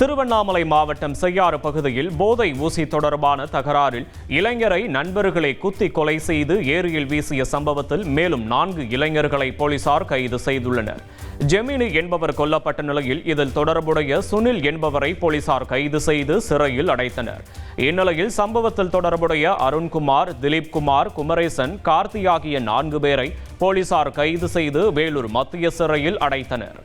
திருவண்ணாமலை மாவட்டம் செய்யாறு பகுதியில் போதை ஊசி தொடர்பான தகராறில் இளைஞரை நண்பர்களை குத்தி கொலை செய்து ஏரியில் வீசிய சம்பவத்தில் மேலும் நான்கு இளைஞர்களை போலீசார் கைது செய்துள்ளனர். ஜெமினி என்பவர் கொல்லப்பட்ட நிலையில் இதில் தொடர்புடைய சுனில் என்பவரை போலீசார் கைது செய்து சிறையில் அடைத்தனர். இந்நிலையில் சம்பவத்தில் தொடர்புடைய அருண்குமார் திலீப்குமார் குமரேசன் கார்த்தி ஆகிய நான்கு பேரை போலீசார் கைது செய்து வேலூர் மத்திய சிறையில் அடைத்தனர்.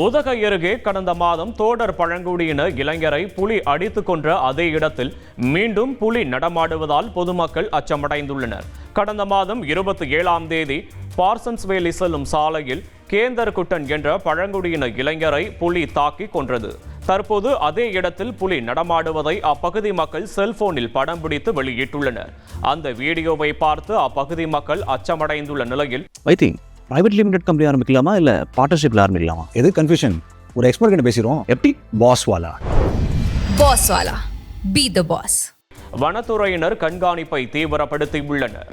உதகை அருகே கடந்த மாதம் தோடர் பழங்குடியின இளைஞரை புலி அடித்துக் கொன்ற அதே இடத்தில் மீண்டும் புலி நடமாடுவதால் பொதுமக்கள் அச்சமடைந்துள்ளனர். கடந்த மாதம் இருபத்தி ஏழாம் தேதி பார்சன்ஸ் வேலி செல்லும் சாலையில் கேந்தர் குட்டன் என்ற பழங்குடியின இளைஞரை புலி தாக்கி கொன்றது. தற்போது அதே இடத்தில் புலி நடமாடுவதை அப்பகுதி மக்கள் செல்போனில் படம் பிடித்து வெளியிட்டுள்ளனர். அந்த வீடியோவை பார்த்து அப்பகுதி மக்கள் அச்சமடைந்துள்ள நிலையில் பிரைவேட் லிமிடெட் கம்பெனி ஆரம்பிக்கலாமா இல்லை பார்ட்னர்ஷிப்பில் ஆரம்பிக்கலாமா? எது கன்ஃபியூஷன் ஒரு எக்ஸ்பர்ட் கிட்ட பேசிடுவோம். எப்படி? Boss Wala. Boss Wala. Be the boss. வனத்துறையினர் கண்காணிப்பை தீவிரப்படுத்தியுள்ளனர்.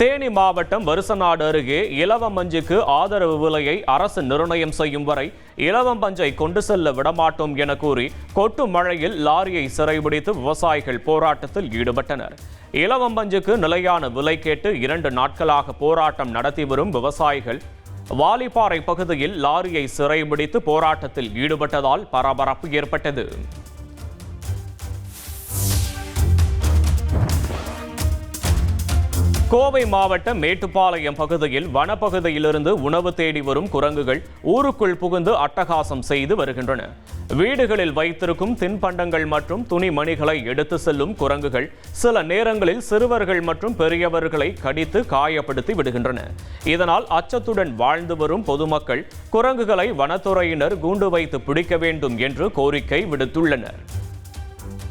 தேனி மாவட்டம் வருசநாடு அருகே இலவம் மஞ்சுக்கு ஆதரவு விலையை அரசு நிர்ணயம் செய்யும் வரை இலவம் பஞ்சை கொண்டு செல்ல விடமாட்டோம் என கூறி கொட்டும் மழையில் லாரியை சிறைபிடித்து விவசாயிகள் போராட்டத்தில் ஈடுபட்டனர். இலவம் பஞ்சுக்கு நிலையான விலை கேட்டு இரண்டு நாட்களாக போராட்டம் நடத்தி வரும் விவசாயிகள் வாலிப்பாறை பகுதியில் லாரியை சிறைபிடித்து போராட்டத்தில் ஈடுபட்டதால் பரபரப்பு ஏற்பட்டது. கோவை மாவட்டம் மேட்டுப்பாளையம் பகுதியில் வனப்பகுதியிலிருந்து உணவு தேடி வரும் குரங்குகள் ஊருக்குள் புகுந்து அட்டகாசம் செய்து வருகின்றன. வீடுகளில் வைத்திருக்கும் தின்பண்டங்கள் மற்றும் துணிமணிகளை எடுத்து செல்லும் குரங்குகள் சில நேரங்களில் சிறுவர்கள் மற்றும் பெரியவர்களை கடித்து காயப்படுத்தி விடுகின்றன. இதனால் அச்சத்துடன் வாழ்ந்து வரும் பொதுமக்கள் குரங்குகளை வனத்துறையினர் கூண்டு வைத்து பிடிக்க வேண்டும் என்று கோரிக்கை விடுத்துள்ளனர்.